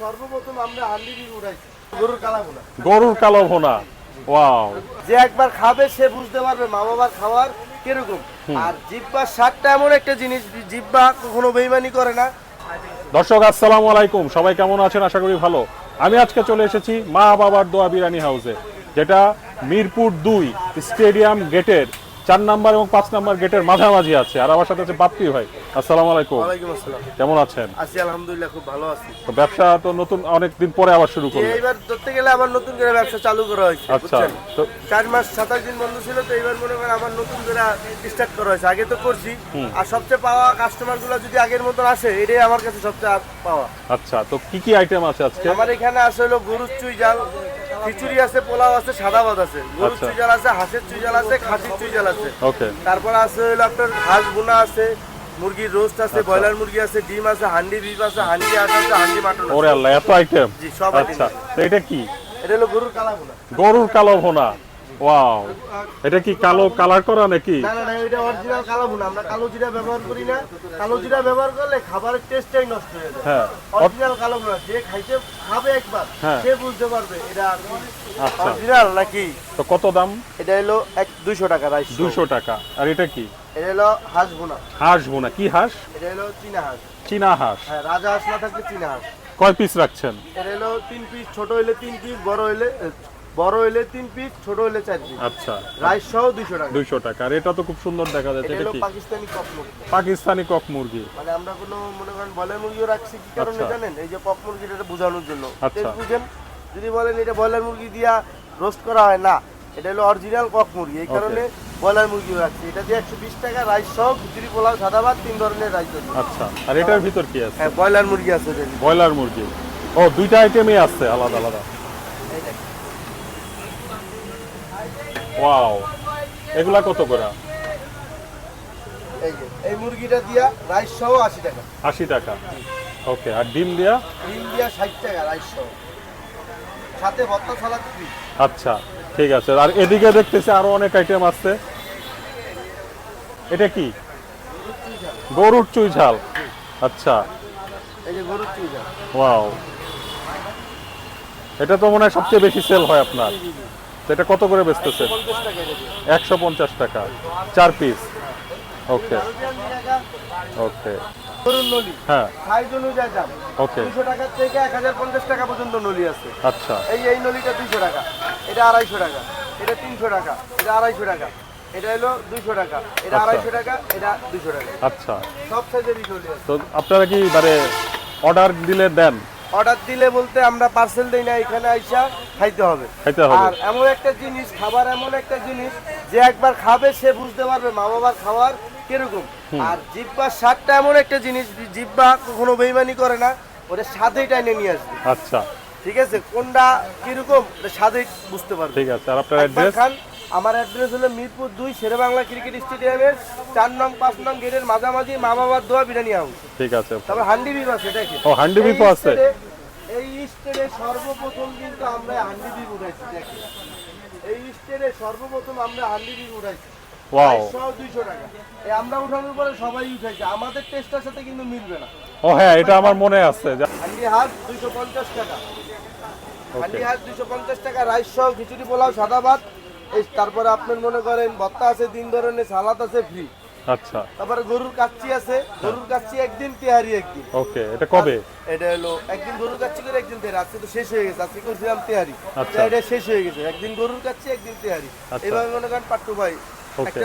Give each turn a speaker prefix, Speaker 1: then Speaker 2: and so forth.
Speaker 1: সর্বপ্রথম আমরা হান্ডি বিল উঠাইছি গরুর
Speaker 2: গরুর কালো ভোনা। ওয়াও।
Speaker 1: যে একবার খাবে সে বুঝতে পারবে মা বাবার খাওয়ার কীরকম। আর জিব্বার স্বাদটা এমন একটা জিনিস জিব্বা কখনো বেইমানি করে না।
Speaker 2: দর্শক আসসালামু আলাইকুম। সবাই কেমন আছেন? আশা করি ভালো। আমি আজকে চলে এসেছি মা বাবার দোয়া বিরিয়ানি হাউসে যেটা মিরপুর দুই স্টেডিয়াম গেটের চার নাম্বার এবং পাঁচ নাম্বার গেটের মাঝামাঝি আছে। আর আমার সাথে আছে বাপ্পি ভাই। আসসালামু আলাইকুম।
Speaker 1: ওয়ালাইকুম আসসালাম।
Speaker 2: কেমন আছেন?
Speaker 1: আছি আলহামদুলিল্লাহ খুব ভালো আছি।
Speaker 2: তো ব্যবসা তো নতুন অনেক দিন পরে আবার শুরু করলেন।
Speaker 1: এইবার ধরতে গেলে আবার নতুন করে ব্যবসা চালু করা হয়েছে
Speaker 2: আচ্ছা তো
Speaker 1: চার মাস সাতাশ দিন বন্ধ ছিল তো এইবার মনে করেন আবার নতুন করে স্টার্ট করা হয়েছে। আগে তো করছি আর সবচেয়ে পাওয়া কাস্টমারগুলো যদি আগের মতন আসে এটাই আমার কাছে সবচেয়ে পাওয়া।
Speaker 2: আচ্ছা তো কি কি আইটেম আছে আজকে?
Speaker 1: আমার এখানে আছে হলো গরুর চুই জাল খিচুড়ি আছে পোলাও আছে সাদা ভাত আছে। গরুর
Speaker 2: আচ্ছা।
Speaker 1: চুই জাল আছে হাঁসের চুই জাল আছে খাসির চুই জাল আছে।
Speaker 2: ওকে।
Speaker 1: তারপর আছে হলো আপনার হাঁস বোনা আছে মুরগির রোস্ট আছে
Speaker 2: আচ্ছা।
Speaker 1: ব্রয়লার মুরগি আছে ডিম আছে হান্ডি বিফ আছে হান্ডি আট আছে হান্ডি মাটন
Speaker 2: ওরে আল্লাহ এত আইটেম
Speaker 1: জি, সব
Speaker 2: আচ্ছা তো এটা কি?
Speaker 1: এটা হলো গরুর কালা
Speaker 2: গরুর কালো ভোনা? ওয়াও এটা কি কালো কালার করা নাকি?
Speaker 1: না না এটা অরিজিনাল কালো আমরা কালো জিরা ব্যবহার করি না। কালো জিরা ব্যবহার করলে খাবারের টেস্টটাই নষ্ট হয়ে যায়।
Speaker 2: হ্যাঁ।
Speaker 1: অরিজিনাল কালো বোনা যে খাইতে খাবে একবার।
Speaker 2: হ্যাঁ।
Speaker 1: সে বুঝতে পারবে এটা
Speaker 2: আচ্ছা।
Speaker 1: অরিজিনাল নাকি?
Speaker 2: তো কত দাম?
Speaker 1: এটা হলো এক দুইশো টাকা রাইস
Speaker 2: দুশো টাকা। আর এটা কি?
Speaker 1: এটা হলো হাঁস বোনা
Speaker 2: হাঁস বোনা কি হাঁস?
Speaker 1: এটা হলো চীনা হাঁস।
Speaker 2: চীনা হাঁস।
Speaker 1: হ্যাঁ রাজা হাঁস না থাকলে চীনা হাঁস।
Speaker 2: কয় পিস রাখছেন?
Speaker 1: এটা হলো তিন পিস ছোট হইলে তিন পিস বড় হইলে বড় হইলে তিন পিস ছোট হইলে চার পিস
Speaker 2: আচ্ছা।
Speaker 1: রাইস সহ দুইশো টাকা।
Speaker 2: দুইশো টাকা। আর এটা তো খুব সুন্দর দেখা যাচ্ছে
Speaker 1: এটা
Speaker 2: এটা কি?
Speaker 1: পাকিস্তানি পপ মুরগি।
Speaker 2: পাকিস্তানি কক মুরগি।
Speaker 1: মানে আমরা কোনো মনে করেন বয়লার মুরগিও রাখছি কি কারণে
Speaker 2: আচ্ছা।
Speaker 1: জানেন? এই যে পপ মুরগিটা এটা বোঝানোর জন্য।
Speaker 2: আচ্ছা।
Speaker 1: বুঝেন যদি বলেন এটা ব্রয়লার মুরগি দিয়া রোস্ট করা হয় না। এটা হলো অরিজিনাল কক মুরগি। এই কারণে ব্রয়লার মুরগিও রাখছি। এটা দিয়ে একশো বিশ টাকা রাইস সহ খিচুড়ি পোলাও সাদা ভাত তিন ধরনের রাইস আছে।
Speaker 2: আচ্ছা আর এটার ভিতর কি আছে?
Speaker 1: হ্যাঁ ব্রয়লার মুরগি আছে
Speaker 2: ব্রয়লার মুরগি। ও দুইটা আইটেমই আছে আলাদা আলাদা। ওয়াও এগুলা কত করে?
Speaker 1: এই এই মুরগিটা দিয়া রাইস সহ আশি টাকা।
Speaker 2: আশি টাকা। ওকে আর ডিম দিয়া?
Speaker 1: ডিম দিয়া ষাট টাকা রাইস সহ। সাথে ভর্তা সালাদ ফ্রি
Speaker 2: আচ্ছা ঠিক আছে। আর এদিকে দেখতেছি আরও অনেক আইটেম আছে। এটা কি? গরুর চুই ঝাল। আচ্ছা।
Speaker 1: এই যে গরুর চুই যা
Speaker 2: ওয়াও। এটা তো মনে হয় সবচেয়ে বেশি সেল হয় আপনার। এটা কত করে
Speaker 1: দিয়ে
Speaker 2: একশো পঞ্চাশ টাকা। চার পিস ওকে ওকে হ্যাঁ।
Speaker 1: সাইজ অনুযায়ী দাম।
Speaker 2: ওকে
Speaker 1: দুশো টাকার থেকে এক হাজার পঞ্চাশ টাকা পর্যন্ত নলি আছে।
Speaker 2: আচ্ছা।
Speaker 1: এই এই নলিটা দুইশো টাকা। এটা আড়াইশো টাকা। এটা তিনশো টাকা। এটা আড়াইশো টাকা। এটা হলো দুইশো টাকা। এটা
Speaker 2: আচ্ছা।
Speaker 1: আড়াইশো টাকা। এটা দুইশো টাকা।
Speaker 2: আচ্ছা।
Speaker 1: সব সাইজেরই নলি আছে।
Speaker 2: তো আপনারা কি মানে অর্ডার দিলে দেন?
Speaker 1: অর্ডার দিলে বলতে আমরা পার্সেল দিই না এখানে আইসা খাইতে হবে।
Speaker 2: খাইতে হবে।
Speaker 1: আর এমন একটা জিনিস খাবার এমন একটা জিনিস যে একবার খাবে সে বুঝতে পারবে মা বাবার খাওয়ার কীরকম আর জিব্বার স্বাদটা এমন একটা জিনিস জিব্বা কখনো বেইমানি করে না ওটা স্বাদেই টাইনে নিয়ে আসবে।
Speaker 2: আচ্ছা।
Speaker 1: ঠিক আছে? কোনটা কীরকম স্বাদেই বুঝতে পারবে।
Speaker 2: ঠিক আছে আর আপনার অ্যাড্রেস
Speaker 1: খান আমার অ্যাড্রেস হলো মিরপুর দুই শেরে বাংলা ক্রিকেট স্টেডিয়ামের চার নং পাঁচ নং গেটের মাঝামাঝি মা বাবার দোয়া বিরিয়ানি হাউস।
Speaker 2: ঠিক আছে।
Speaker 1: তারপর হান্ডি বিপ আছে এটা কি?
Speaker 2: ও, হান্ডি বিপ আছে?
Speaker 1: এই স্টেডে সর্বপ্রথম কিন্তু আমরা হান্ডি বিপ উঠাইছি দেখেন। এই স্টেডে সর্বপ্রথম আমরা হান্ডি বিপ উঠাইছি।
Speaker 2: ওয়াও
Speaker 1: দুইশো টাকা। এই আমরা উঠানোর পরে সবাই উঠাইছে। আমাদের টেস্টের সাথে কিন্তু মিলবে না।
Speaker 2: ও হ্যাঁ এটা আমার মনে আছে।
Speaker 1: হান্ডি হাত দুইশো পঞ্চাশ টাকা। হান্ডি হাত দুইশো পঞ্চাশ টাকা রাইস সহ খিচুড়ি পোলাও সাদা ভাত। এই তারপরে আপনার মনে করেন ভত্তা আছে তিন ধরনের সালাদ আছে ফ্রি
Speaker 2: আচ্ছা।
Speaker 1: তারপরে গরুর কাচ্চি আছে। গরুর কাচ্চি একদিন তেহারি একদিন।
Speaker 2: ওকে এটা কবে?
Speaker 1: এটা হলো একদিন গরুর কাচ্চি করে একদিন তেহারি। আজকে তো শেষ হয়ে গেছে আজকে করছিলাম তেহারি।
Speaker 2: আচ্ছা।
Speaker 1: এটা শেষ হয়ে গেছে। একদিন গরুর কাচ্চি একদিন তেহারি।
Speaker 2: আচ্ছা।
Speaker 1: এভাবে মনে করেন পাট্টু ভাই
Speaker 2: ওকে
Speaker 1: একটা